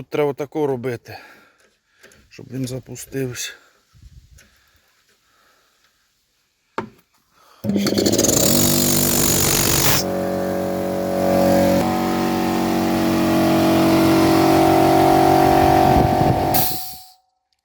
тут треба тако робити, щоб він запустився.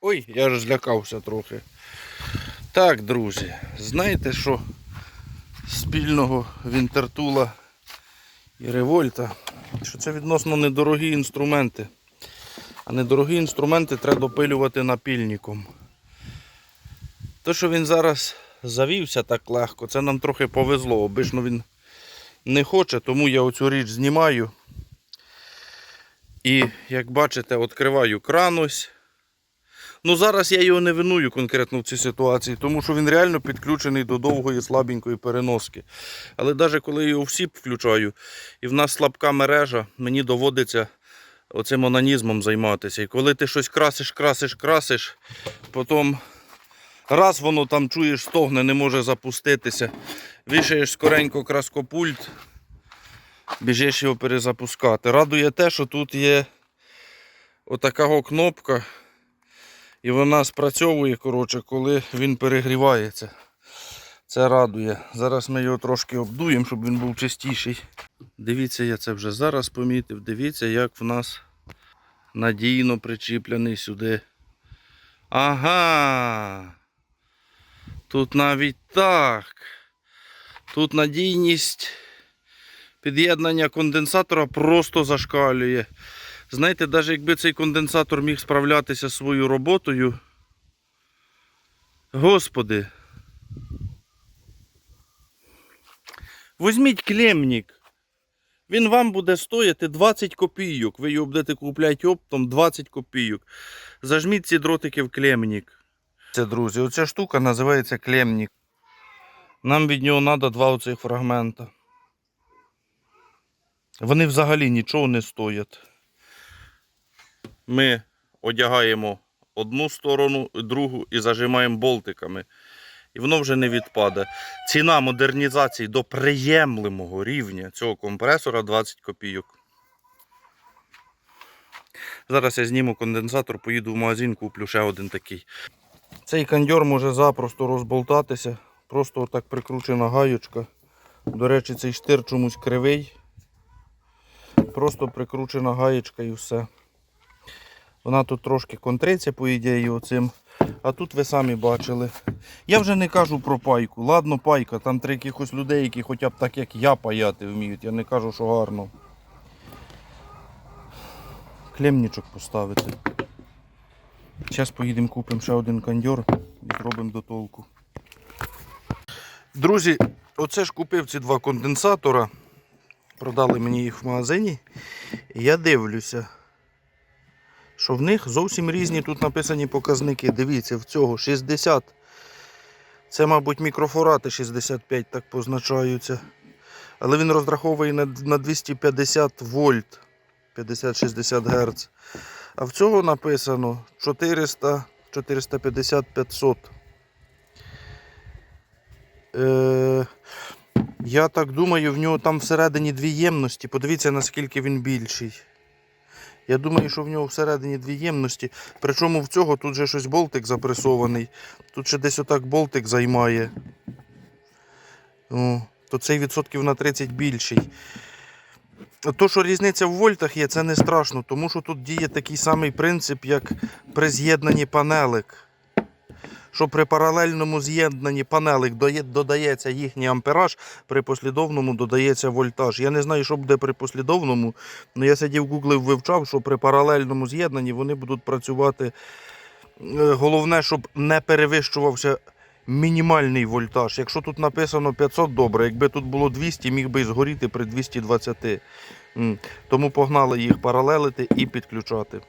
Ой, я ж злякався трохи. Так, друзі, знаєте що спільного Вінтертула і Револьта, що це відносно недорогі інструменти. А недорогі інструменти треба допилювати напільником. То, що він зараз завівся так легко, це нам трохи повезло. Обично він не хоче, тому я оцю річ знімаю. І, як бачите, відкриваю кран ось. Ну зараз я його не виную конкретно в цій ситуації, тому що він реально підключений до довгої слабенької переноски. Але навіть коли його всі включаю, і в нас слабка мережа, мені доводиться оцим онанізмом займатися. І коли ти щось красиш, красиш, красиш, потім раз воно там чуєш, стогне, не може запуститися. Вішаєш скоренько краскопульт, біжиш його перезапускати. Радує те, що тут є отакого кнопка. І вона спрацьовує, коротше, коли він перегрівається. Це радує. Зараз ми його трошки обдуємо, щоб він був чистіший. Дивіться, я це вже зараз помітив. Дивіться, як в нас надійно причіплений сюди. Ага. Тут навіть так. Тут надійність під'єднання конденсатора просто зашкалює. Знаєте, навіть якби цей конденсатор міг справлятися своєю роботою. Господи. Візьміть клемник. Він вам буде стояти 20 копійок. Ви його будете купляти оптом 20 копійок. Зажміть ці дротики в клемник. Це, друзі, оця штука називається клемник. Нам від нього треба два оцих фрагмента. Вони взагалі нічого не стоять ми одягаємо одну сторону, другу і зажимаємо болтиками. І воно вже не відпаде. Ціна модернізації до приємлемого рівня цього компресора 20 копійок. Зараз я зніму конденсатор, поїду в магазин, куплю ще один такий. Цей кондьор може запросто розболтатися. Просто отак прикручена гаючка. До речі, цей штир чомусь кривий. Просто прикручена гаєчка і все. Вона тут трошки контриться, по ідеї, оцим. А тут ви самі бачили. Я вже не кажу про пайку. Ладно, пайка, там три якихось людей, які хоча б так, як я паяти вміють. Я не кажу, що гарно. Клемничок поставити. Зараз поїдемо купимо ще один кондьор і зробимо до толку. Друзі, оце ж купив ці два конденсатора. Продали мені їх в магазині. Я дивлюся що в них зовсім різні тут написані показники. Дивіться, в цього 60. Це, мабуть, мікрофорати 65 так позначаються. Але він розраховує на на 250 вольт 50-60 Гц. А в цього написано 400, 450, 500. Е, я так думаю, в нього там всередині дві ємності. Подивіться, наскільки він більший. Я думаю, що в нього всередині дві ємності. Причому в цього тут же щось болтик запресований. Тут ще десь отак болтик займає. О, то цей відсотків на 30 більший. То, що різниця в вольтах є, це не страшно, тому що тут діє такий самий принцип, як при з'єднанні панелек що при паралельному з'єднанні панелик додається їхній ампераж, при послідовному додається вольтаж. Я не знаю, що буде при послідовному, але я сидів гуглив, вивчав, що при паралельному з'єднанні вони будуть працювати. Е, головне, щоб не перевищувався мінімальний вольтаж. Якщо тут написано 500, добре, якби тут було 200, міг би згоріти при 220. Тому погнали їх паралелити і підключати.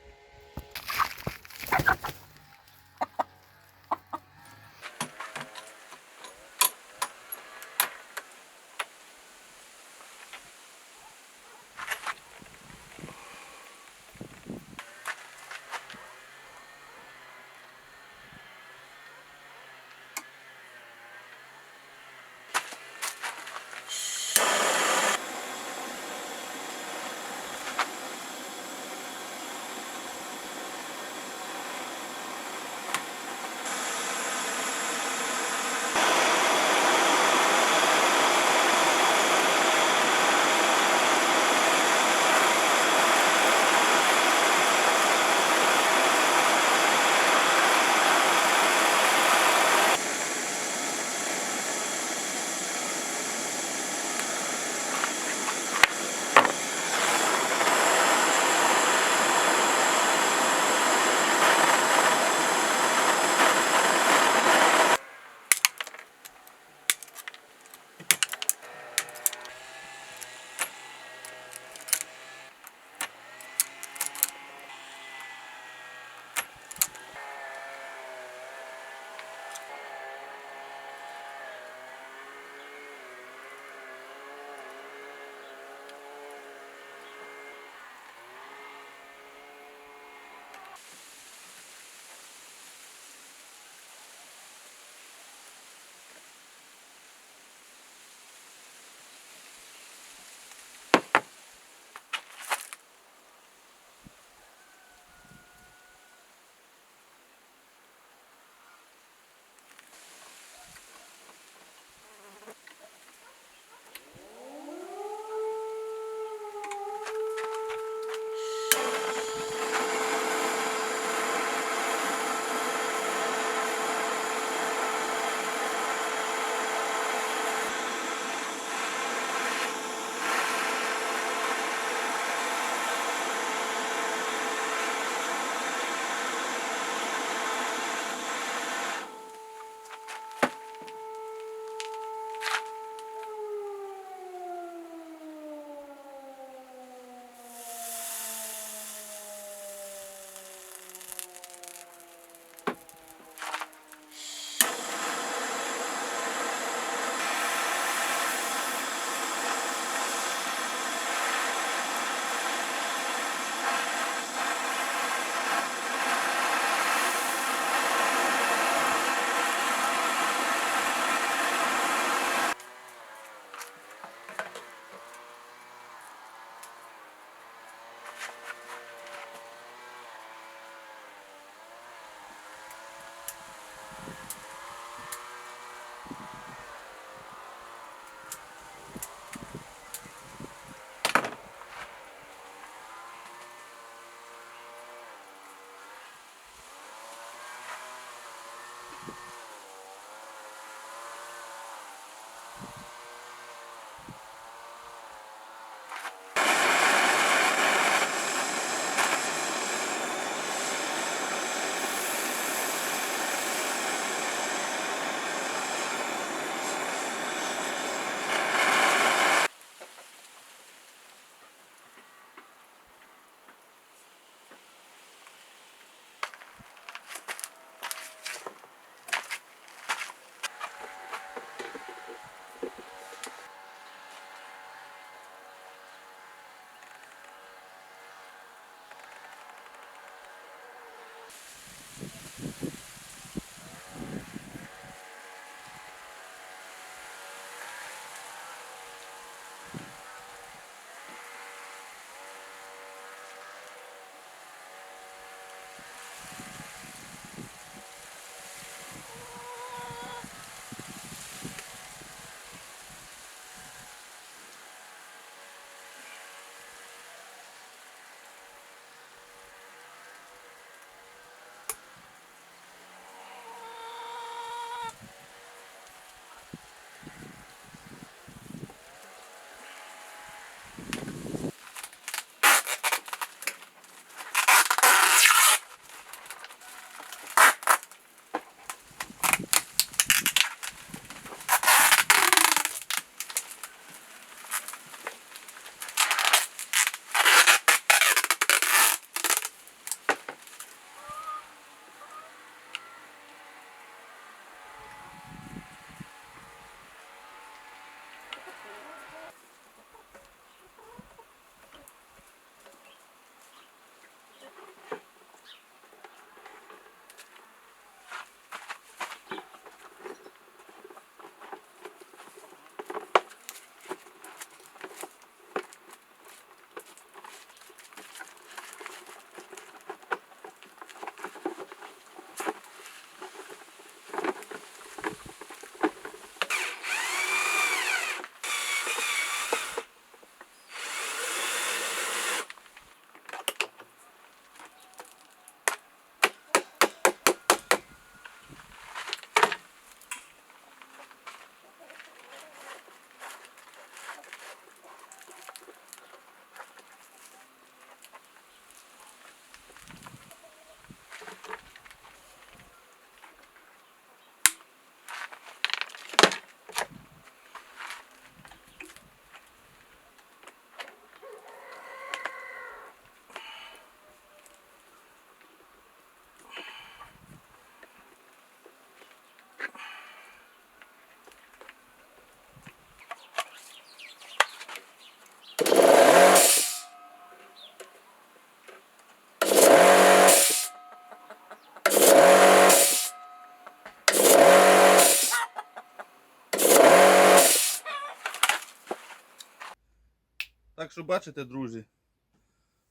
Що бачите, друзі,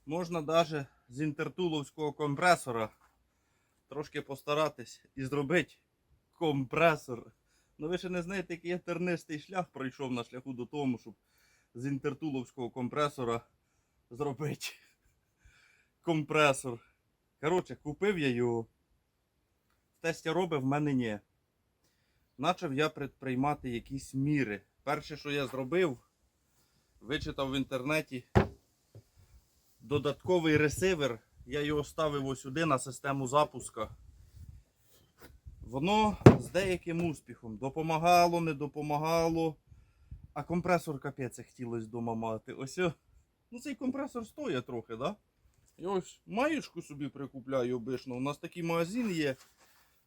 можна навіть з інтертуловського компресора трошки постаратись і зробити компресор. Ну ви ще не знаєте, який я тернистий шлях пройшов на шляху до того, щоб з інтертуловського компресора зробити компресор. Коротше, купив я його. В тесті робив, в мене ні. Начав я предприймати якісь міри. Перше, що я зробив, вичитав в інтернеті додатковий ресивер. Я його ставив ось сюди на систему запуска. Воно з деяким успіхом допомагало, не допомагало. А компресор капець хотілося вдома мати. Ось. о. Ну цей компресор стоїть трохи, да? Я ось маєшку собі прикупляю обично. У нас такий магазин є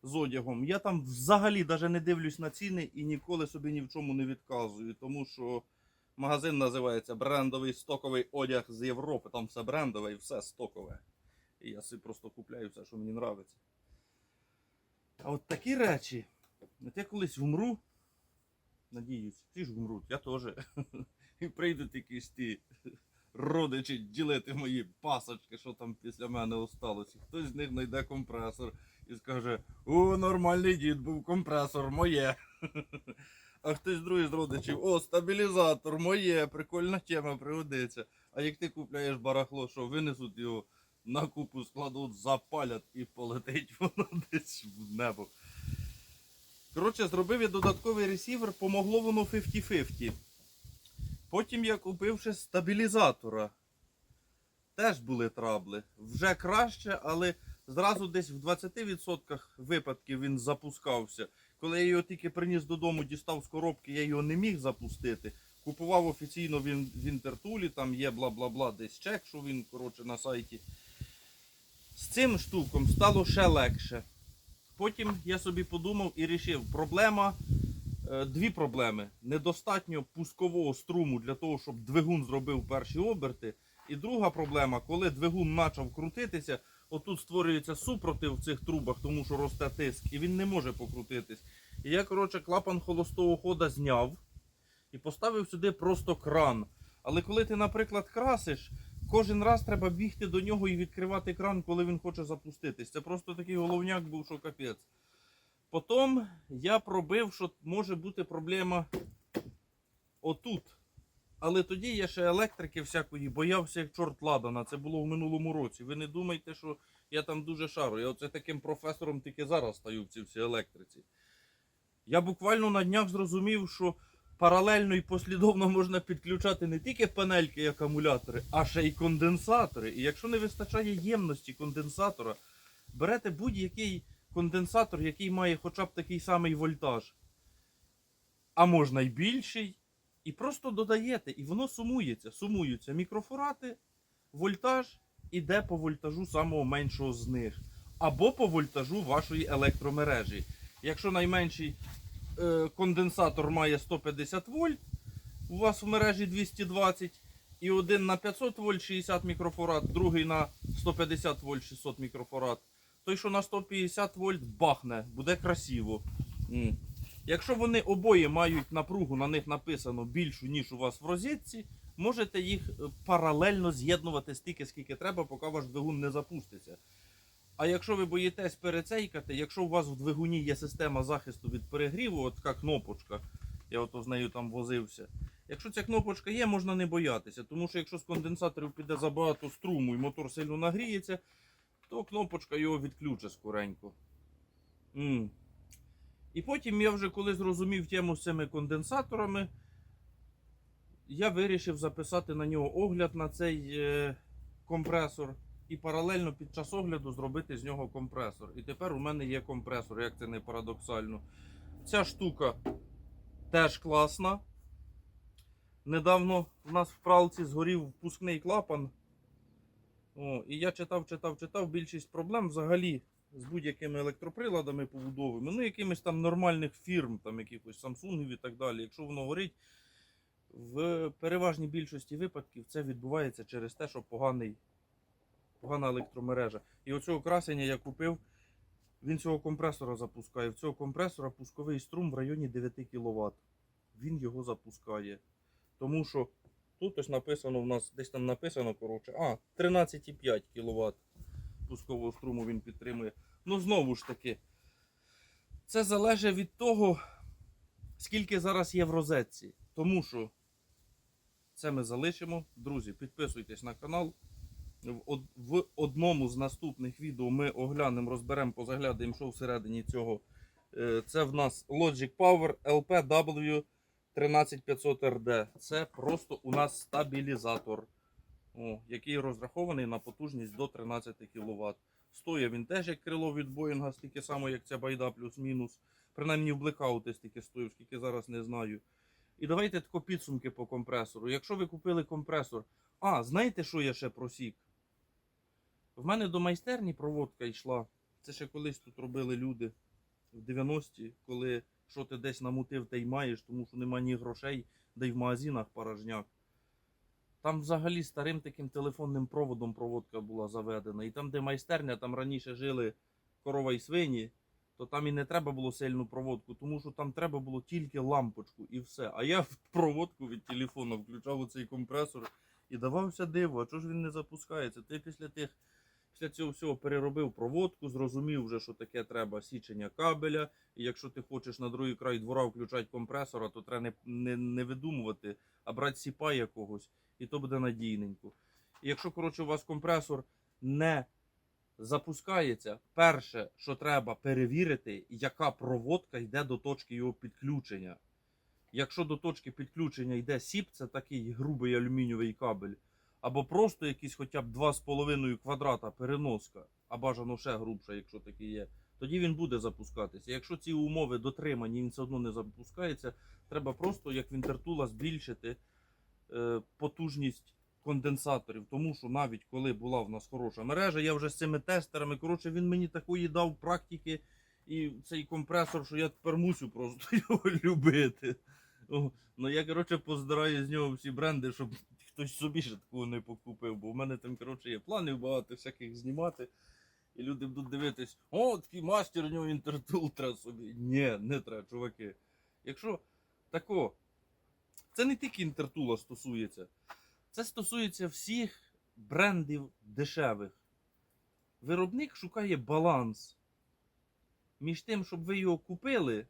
з одягом. Я там взагалі навіть не дивлюсь на ціни і ніколи собі ні в чому не відказую. Тому що магазин називається брендовий стоковий одяг з Європи. Там все брендове і все стокове. І я собі просто купляю все, що мені подобається. А от такі речі. От я колись вмру. Надіюсь, всі ж вмруть, я теж. І прийдуть якісь ті родичі ділити мої пасочки, що там після мене осталось. І хтось з них знайде компресор і скаже: О, нормальний дід був компресор, моє. А хтось другий з родичів, о, стабілізатор, моє, прикольна тема пригодиться. А як ти купляєш барахло, що винесуть його на купу складуть, запалять і полетить воно десь в небо. Коротше, зробив я додатковий ресівер, помогло воно 50-50. Потім я купив ще стабілізатора. Теж були трабли. Вже краще, але зразу десь в 20% випадків він запускався. Коли я його тільки приніс додому, дістав з коробки, я його не міг запустити. Купував офіційно він в інтертулі, там є бла-бла-бла, десь чек, що він коротше, на сайті. З цим штуком стало ще легше. Потім я собі подумав і вирішив, проблема, е, дві проблеми. Недостатньо пускового струму для того, щоб двигун зробив перші оберти. І друга проблема, коли двигун почав крутитися, отут створюється супротив в цих трубах, тому що росте тиск, і він не може покрутитись. І я, коротше, клапан холостого хода зняв і поставив сюди просто кран. Але коли ти, наприклад, красиш, кожен раз треба бігти до нього і відкривати кран, коли він хоче запуститись. Це просто такий головняк був, що капець. Потім я пробив, що може бути проблема отут. Але тоді я ще електрики всякої боявся, як чорт ладана. Це було в минулому році. Ви не думайте, що я там дуже шару. Я оце таким професором тільки зараз стаю в цій всій електриці. Я буквально на днях зрозумів, що паралельно і послідовно можна підключати не тільки панельки і акумулятори, а ще й конденсатори. І якщо не вистачає ємності конденсатора, берете будь-який конденсатор, який має хоча б такий самий вольтаж, а можна й більший, і просто додаєте, і воно сумується. Сумуються мікрофорати, вольтаж іде по вольтажу самого меншого з них, або по вольтажу вашої електромережі. Якщо найменший е, конденсатор має 150 вольт, у вас в мережі 220, і один на 500 вольт 60 мікрофарад, другий на 150 вольт 600 мікрофарад. Той, що на 150 вольт бахне, буде красиво. Якщо вони обоє мають напругу, на них написано більшу, ніж у вас в розетці, можете їх е, паралельно з'єднувати стільки, скільки треба, поки ваш двигун не запуститься. А якщо ви боїтесь перецейкати, якщо у вас в двигуні є система захисту від перегріву, от така кнопочка, я ото з нею там возився. Якщо ця кнопочка є, можна не боятися, тому що якщо з конденсаторів піде забагато струму і мотор сильно нагріється, то кнопочка його відключить скоренько. М. І потім я вже коли зрозумів тему з цими конденсаторами, я вирішив записати на нього огляд на цей е, компресор і паралельно під час огляду зробити з нього компресор. І тепер у мене є компресор, як це не парадоксально. Ця штука теж класна. Недавно в нас в пралці згорів впускний клапан. О, і я читав, читав, читав. Більшість проблем взагалі з будь-якими електроприладами побудовими, ну якимись там нормальних фірм, там якихось Samsung і так далі. Якщо воно горить, в переважній більшості випадків це відбувається через те, що поганий, погана електромережа. І оцього красення я купив, він цього компресора запускає. В цього компресора пусковий струм в районі 9 кВт. Він його запускає. Тому що Тут ось написано в нас, десь там написано, коротше, а, 13,5 кВт пускового струму він підтримує. Ну, знову ж таки, це залежить від того, скільки зараз є в розетці. Тому що це ми залишимо. Друзі, підписуйтесь на канал. В, одному з наступних відео ми оглянемо, розберемо, позаглядаємо, що всередині цього. Е, Це в нас Logic Power LPW 13500RD. Це просто у нас стабілізатор, о, який розрахований на потужність до 13 кВт. Стоїть він теж як крило від Боїнга, стільки само, як ця байда плюс-мінус. Принаймні в блекаути стільки стоїв, скільки зараз не знаю. І давайте тако підсумки по компресору. Якщо ви купили компресор, а, знаєте, що я ще просік? В мене до майстерні проводка йшла. Це ще колись тут робили люди в 90-ті, коли що ти десь намутив, те й маєш, тому що нема ні грошей, де й в магазинах порожняк. Там взагалі старим таким телефонним проводом проводка була заведена. І там, де майстерня, там раніше жили корова і свині, то там і не треба було сильну проводку, тому що там треба було тільки лампочку і все. А я в проводку від телефону включав оцей компресор і давався диво, а чого ж він не запускається? Ти після тих. Після цього всього переробив проводку, зрозумів вже, що таке треба січення кабеля. І якщо ти хочеш на другий край двора включати компресора, то треба не, не, не видумувати, а брати сіпа якогось, і то буде надійненько. І якщо, коротше, у вас компресор не запускається, перше, що треба перевірити, яка проводка йде до точки його підключення. Якщо до точки підключення йде сіп, це такий грубий алюмінієвий кабель, або просто якийсь хоча б 2,5 квадрата переноска, а бажано ще грубша, якщо такий є, тоді він буде запускатися. Якщо ці умови дотримані, він все одно не запускається, треба просто, як в інтертула, збільшити е, потужність конденсаторів. Тому що навіть коли була в нас хороша мережа, я вже з цими тестерами, коротше, він мені такої дав практики і цей компресор, що я тепер мусю просто його любити. Ну я, коротше, поздираю з нього всі бренди, щоб хтось собі ще такого не покупив, бо в мене там, коротше, є планів багато всяких знімати. І люди будуть дивитись, о, такий мастер у нього інтертул собі. Ні, не треба, чуваки. Якщо тако, це не тільки інтертула стосується, це стосується всіх брендів дешевих. Виробник шукає баланс між тим, щоб ви його купили,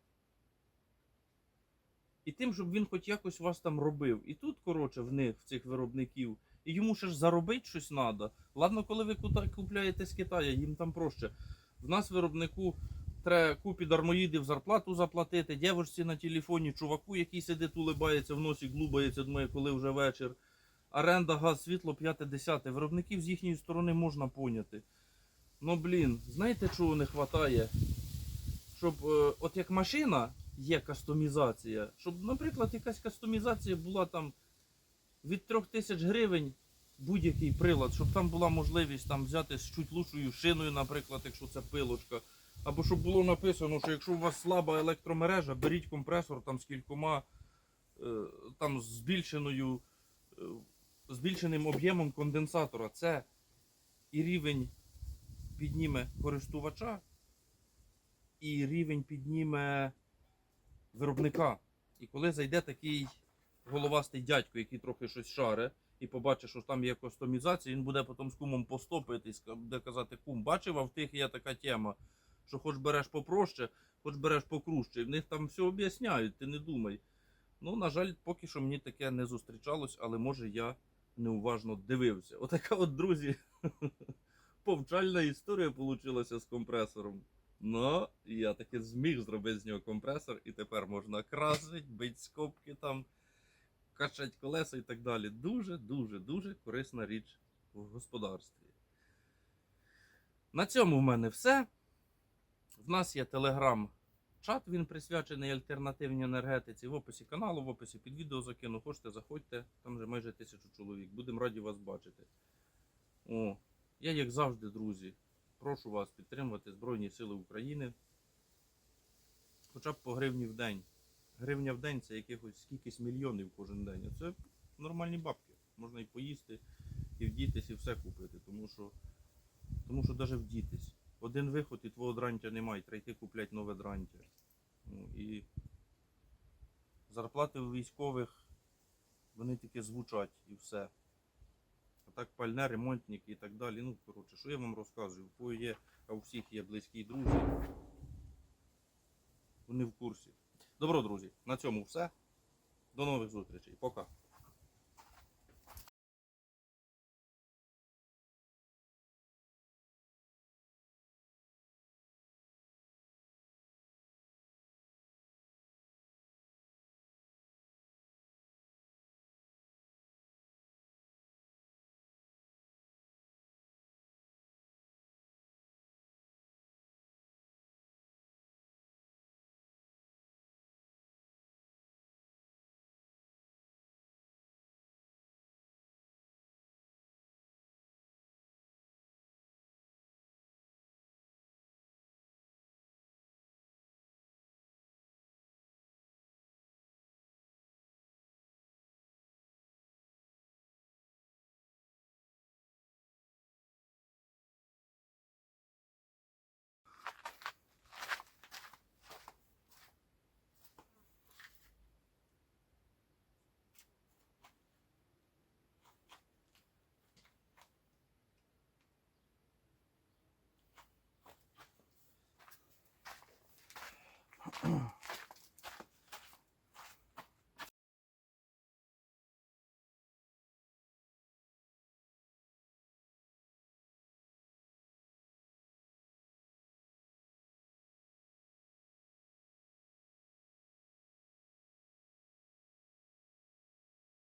і тим, щоб він хоч якось вас там робив. І тут, коротше, в них, в цих виробників, і йому ще ж заробити щось треба. Ладно, коли ви купляєте з Китаю, їм там проще. В нас виробнику треба купі дармоїдів зарплату заплатити, дівчинці на телефоні, чуваку, який сидить, улибається, в носі глубається, думає, коли вже вечір. Оренда, газ, світло, п'яте, десяте. Виробників з їхньої сторони можна поняти. Ну блін, знаєте, чого не вистачає? Щоб, е, от як машина є кастомізація, щоб, наприклад, якась кастомізація була там від 3000 тисяч гривень будь-який прилад, щоб там була можливість там взяти з чуть лучшою шиною, наприклад, якщо це пилочка. Або щоб було написано, що якщо у вас слаба електромережа, беріть компресор там з кількома е, там збільшеною, е, збільшеним об'ємом конденсатора. Це і рівень підніме користувача, і рівень підніме виробника. І коли зайде такий головастий дядько, який трохи щось шаре, і побачить, що там є кастомізація, він буде потім з кумом постопити і буде казати, кум, бачив, а в тих є така тема, що хоч береш попроще, хоч береш покружче. І в них там все об'ясняють, ти не думай. Ну, на жаль, поки що мені таке не зустрічалось, але може я неуважно дивився. Отака от, друзі, повчальна історія вийшла з компресором. Ну, я таки зміг зробити з нього компресор, і тепер можна красити, бить скобки там, качати колеса і так далі. Дуже, дуже, дуже корисна річ в господарстві. На цьому в мене все. В нас є телеграм-чат, він присвячений альтернативній енергетиці. В описі каналу, в описі під відео закину. Хочете, заходьте, там вже майже тисячу чоловік. Будемо раді вас бачити. О, я, як завжди, друзі, прошу вас підтримувати Збройні Сили України. Хоча б по гривні в день. Гривня в день це якихось скількись мільйонів кожен день. Це нормальні бабки. Можна і поїсти, і вдітись, і все купити. Тому що, тому що навіть вдітись. Один виход і твого дрантя немає, треба йти купляти нове дрантя. Ну, і зарплати у військових Вони тільки звучать і все. Так пальне, ремонтники і так далі. Ну, коротше, що я вам розказую? У кого є, а у всіх є близькі друзі. Вони в курсі. Добро, друзі, на цьому все. До нових зустрічей. Пока. Oh.